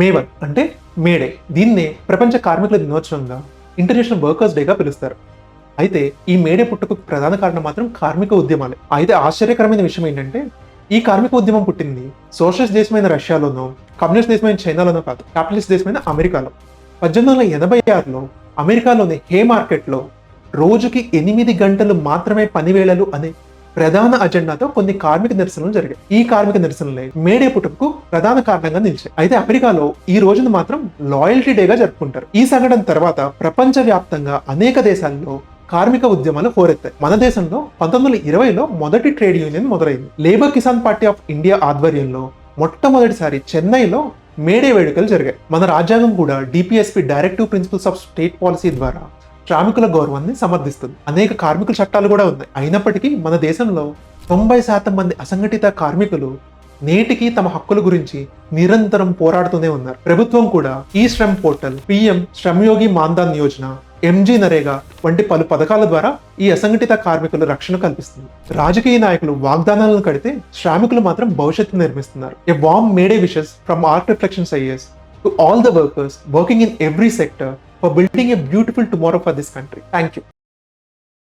మేవన్ అంటే మేడే. దీన్నే ప్రపంచ కార్మికుల దినోత్సవంగా ఇంటర్నేషనల్ వర్కర్స్ డేగా పిలుస్తారు. అయితే ఈ మేడే పుట్టుకు ప్రధాన కారణం మాత్రం కార్మిక ఉద్యమాలే. అయితే ఆశ్చర్యకరమైన విషయం ఏంటంటే ఈ కార్మిక ఉద్యమం పుట్టింది సోషలిస్ట్ దేశమైన రష్యాలోనో కమ్యూనిస్ట్ దేశమైన చైనాలోనో కాదు క్యాపిటలిస్ట్ దేశమైన అమెరికాలో. పద్దెనిమిది వందల ఎనభై ఆరులో అమెరికాలోని హే మార్కెట్లో రోజుకి ఎనిమిది గంటలు మాత్రమే పనివేళలు అనే ప్రధాన అజెండాతో కొన్ని కార్మిక నిరసనలు జరిగాయి. ఈ కార్మిక నిరసనలే మేడే పుట్టుకు ప్రధాన కారణంగా నిలిచాయి. అయితే అమెరికాలో ఈ రోజును మాత్రం లాయల్టీ డేగా జరుపుకుంటారు. ఈ సంఘటన తర్వాత ప్రపంచ వ్యాప్తంగా అనేక దేశాల్లో కార్మిక ఉద్యమాలు హోరెత్తాయి. మన దేశంలో పంతొమ్మిది వందల ఇరవైలో మొదటి ట్రేడ్ యూనియన్ మొదలైంది. Labour Kisan party of India ఆధ్వర్యంలో మొట్టమొదటిసారి చెన్నైలో మేడే వేడుకలు జరిగాయి. మన రాజ్యాంగం కూడా DPSP directive principles of state policy ద్వారా శ్రామికుల గౌరవాన్ని సమర్థిస్తుంది. అనేక కార్మికుల చట్టాలు కూడా ఉన్నాయి. అయినప్పటికీ మన దేశంలో తొంభై శాతం మంది అసంఘటిత కార్మికులు నేటికి తమ హక్కుల గురించి నిరంతరం పోరాడుతూనే ఉన్నారు. ప్రభుత్వం కూడా ఈ Shram portal PM Shramyogi Maandhan Yojana MG NREGA వంటి పలు పథకాల ద్వారా ఈ అసంఘటిత కార్మికుల రక్షణ కల్పిస్తుంది. రాజకీయ నాయకులు వాగ్దానాలను కడితే శ్రామికులు మాత్రం భవిష్యత్తు నిర్మిస్తున్నారు. A warm May Day wishes from Art Reflections IS to all the workers working in every sector for building a beautiful tomorrow for this country. Thank you.